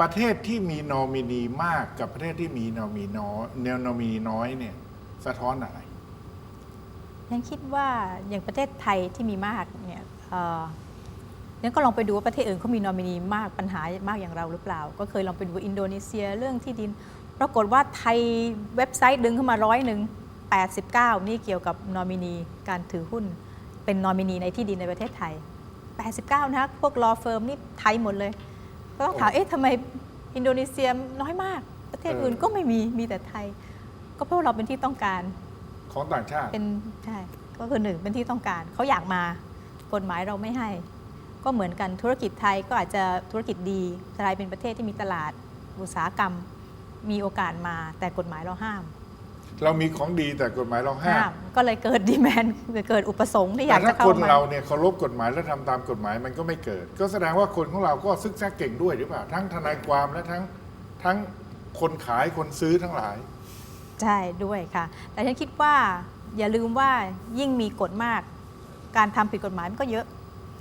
ประเทศที่มีนอมินีมากกับประเทศที่มีนอมิน้อยแนวนอมินีน้อยเนี่ยสะท้อนอะไรยังคิดว่าอย่างประเทศไทยที่มีมากเนี่ยยังก็ลองไปดูว่าประเทศอื่นเขามีนอมินีมากปัญหามากอย่างเราหรือเปล่า ก็เคยลองไปดูอินโดนีเซียเรื่องที่ดิน ปรากฏว่าไทยเว็บไซต์ดึงเข้ามาร้อยหนึ่ง89 นี่เกี่ยวกับนอมินีการถือหุ้น เป็นนอมินีในที่ดินในประเทศไทย 89 นะพวก law firm นี่ไทยหมดเลย ก็ต้องถามเอ๊ะทำไมอินโดนีเซียน้อยมาก ประเทศอื่นเออก็ไม่มีมีแต่ไทย ก็เพราะเราเป็นที่ต้องการของต่างชาติเป็นใช่ก็คือหนึ่งเป็นที่ต้องการเขาอยากมากฎหมายเราไม่ให้ ก็เหมือนกันธุรกิจไทยก็อาจจะธุรกิจดีกลายเป็นประเทศที่มีตลาดอุตสาหกรรม มีโอกาสมาแต่กฎหมายเราห้าม เรามีของดีแต่กฎหมายเราห้ามก็เลยเกิดดีแมนเกิดอุปสงค์ที่อยาแต่กถ้าจะเข้าคนมา เราเนี่ยเคารพกฎหมายและทำตามกฎหมายมันก็ไม่เกิด ก็แสดงว่าคนของเราก็ซึกแซกเก่งด้วยหรือเปล่าทั้งทนายความและทั้งทั้งคนขายคนซื้อทั้งหลาย ใช่ด้วยค่ะ แต่ฉันคิดว่าอย่าลืมว่ายิ่งมีกฎมาก การทำผิดกฎหมายมันก็เยอะ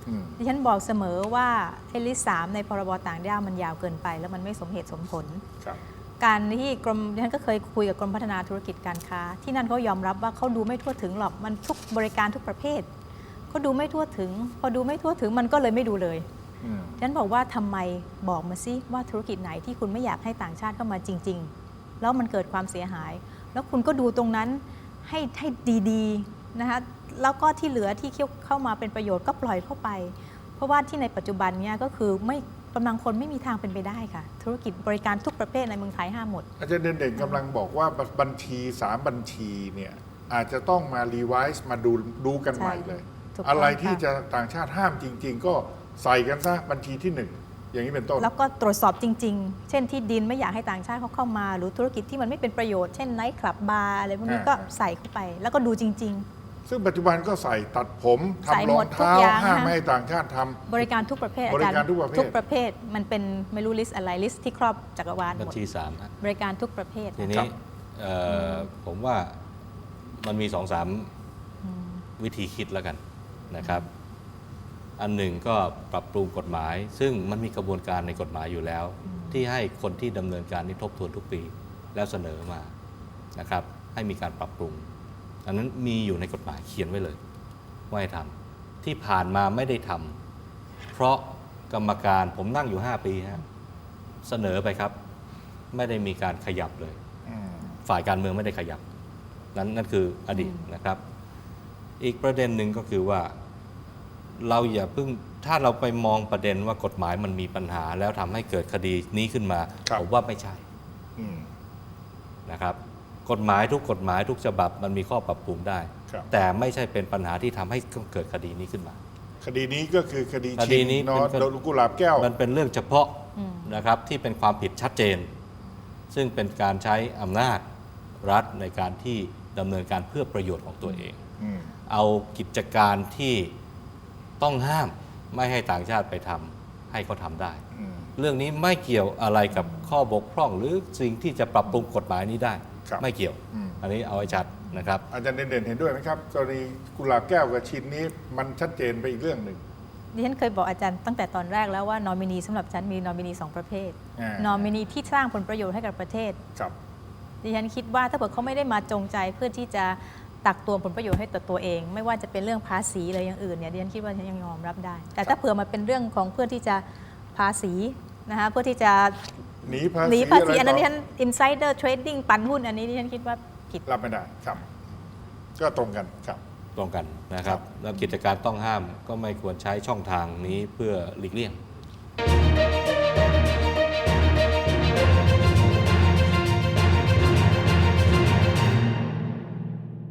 อืม ดิฉันบอกเสมอว่าไอ้ลิสต์สามในพรบต่างด้าวมันยาวเกินไป แล้วมันไม่สมเหตุสมผล ครับ การที่กรมดิฉันก็เคยคุยกับกรมพัฒนาธุรกิจการค้า ที่นั่นเขายอมรับว่าเขาดูไม่ทั่วถึงหรอกมันทุกบริการทุกประเภทเขาดูไม่ทั่วถึง พอดูไม่ทั่วถึงมันก็เลยไม่ดูเลยอืมฉันบอกว่าทำไมบอกมาสิว่าธุรกิจไหนที่คุณไม่อยากให้ต่างชาติเข้ามาจริง ๆ แล้วมันเกิดความเสียหาย แล้วคุณก็ดูตรงนั้นให้ให้ดีๆนะคะแล้วก็ที่เหลือที่เข้ามาเป็นประโยชน์ก็ปล่อยเข้าไป เพราะว่าที่ในปัจจุบันเนี้ยก็คือไม่ กำลังคนไม่มีทางเป็นไปได้ค่ะ ธุรกิจบริการทุกประเภทในเมืองไทยห้ามหมด อาจารย์เด่นๆกำลังบอกว่าบัญชีสามบัญชีเนี่ยอาจจะต้องมารีไวซ์มาดูดูกันใหม่เลย ถูกต้องอะไรที่ค่ะ จะต่างชาติห้ามจริง ๆ ก็ใส่กันซะบัญชีที่หนึ่งอย่างนี้เป็นต้น แล้วก็ตรวจสอบจริง ๆ เช่นที่ดินไม่อยากให้ต่างชาติเขาเข้ามา หรือธุรกิจที่มันไม่เป็นประโยชน์ เช่นไนท์คลับบาร์อะไรพวกนี้อ่า ก็ใส่เข้าไป แล้วก็ดูจริง ซึ่งปัจจุบันก็ใส่ตัดผมใส่ทำรหอมงดทุกเท้าอย่างห้ามค่ะไม่ให้ต่างชาติทำๆบริการทุกประเภทบริการทุกประเภททุกประเภทมันเป็นไม่รู้ลิสต์อะไรลิสต์ที่ครอบจักรวาลหบัญมดชีสามฮะบริการทุกประเภททีครันี้บเอ่ออผมว่ามันมีสองสามวิธีคิดแล้วกันนะครับ อันหนึ่งก็ปรับปรุงกฎหมาย ซึ่งมันมีกระบวนการในกฎหมายอยู่แล้วที่ให้คนที่ดำเนินการนี้ทบทวนทุกปีแล้วเสนอมานะครับ ให้มีการปรับปรุง อันนั้นมีอยู่ในกฎหมายเขียนไว้เลยว่าให้ทำที่ผ่านมาไม่ได้ทำเพราะกรรมการผมนั่งอยู่ 5 ปีฮะเสนอไปครับ ไม่ได้มีการขยับเลยอืมฝ่ายการเมืองไม่ได้ขยับ นั้นนั่นคืออดีตนะครับ อีกประเด็นหนึ่งก็คือว่า เราอย่าเพิ่งถ้าเราไปมองประเด็นว่ากฎหมายมันมีปัญหา แล้วทำให้เกิดคดีนี้ขึ้นมาครับผมว่าไม่ใช่อืมนะครับ กฎหมายทุกกฎหมายทุกฉบับมันมีข้อปรับปรุงได้ ครับ แต่ไม่ใช่เป็นปัญหาที่ทำให้เกิดคดีนี้ขึ้นมา คดีนี้ก็คือคดีคดีชิงนี้นอเป็นโดนกุหลาบแก้ว มันเป็นเรื่องเฉพาะอืม นะครับที่เป็นความผิดชัดเจน ซึ่งเป็นการใช้อำนาจรัฐในการที่ดำเนินการเพื่อประโยชน์ของตัวเอง อืม เอากิจการที่ต้องห้ามไม่ให้ต่างชาติไปทำให้เขาทำได้ อืม เรื่องนี้ไม่เกี่ยวอะไรกับข้อบกพร่องหรือสิ่งที่จะปรับปรุงกฎหมายนี้ได้ครับ ไม่เกี่ยวอืมอันนี้เอาไว้ชัดนะครับ อาจารย์เด่นๆเห็นด้วยไหมครับกรณีกุหลาบแก้วกับชินนี้มันชัดเจนไปอีกเรื่องหนึ่งดิฉันเคยบอกอาจารย์ตั้งแต่ตอนแรกแล้วว่านอมินีสำหรับฉันมีนอมินีสองประเภทอ่านอมินีที่สร้างผลประโยชน์ให้กับประเทศครับดิฉันคิดว่าถ้าเกิดเขาไม่ได้มาจงใจเพื่อที่จะตักตวงผลประโยชน์ให้ต่อตัวเอง ไม่ว่าจะเป็นเรื่องภาษีอะไรอย่างอื่นเนี่ยดิฉันคิดว่าฉันยังยอมรับได้ แต่ถ้าเผื่อมาเป็นเรื่องของเพื่อที่จะภาษีนะคะเพื่อที่จะ หนีภาษีหนีภาษีะไรอันนั้นดิต่ฉัน insider trading ปันหุ้นอันนี้ดิฉันคิดว่าผิด รับไม่ได้ครับ ก็ตรงกันครับ ตรงกันนะคครัรับบแล้วกิจการต้องห้ามก็ไม่ควรใช้ช่องทางนี้เพื่อหลีกเลี่ยง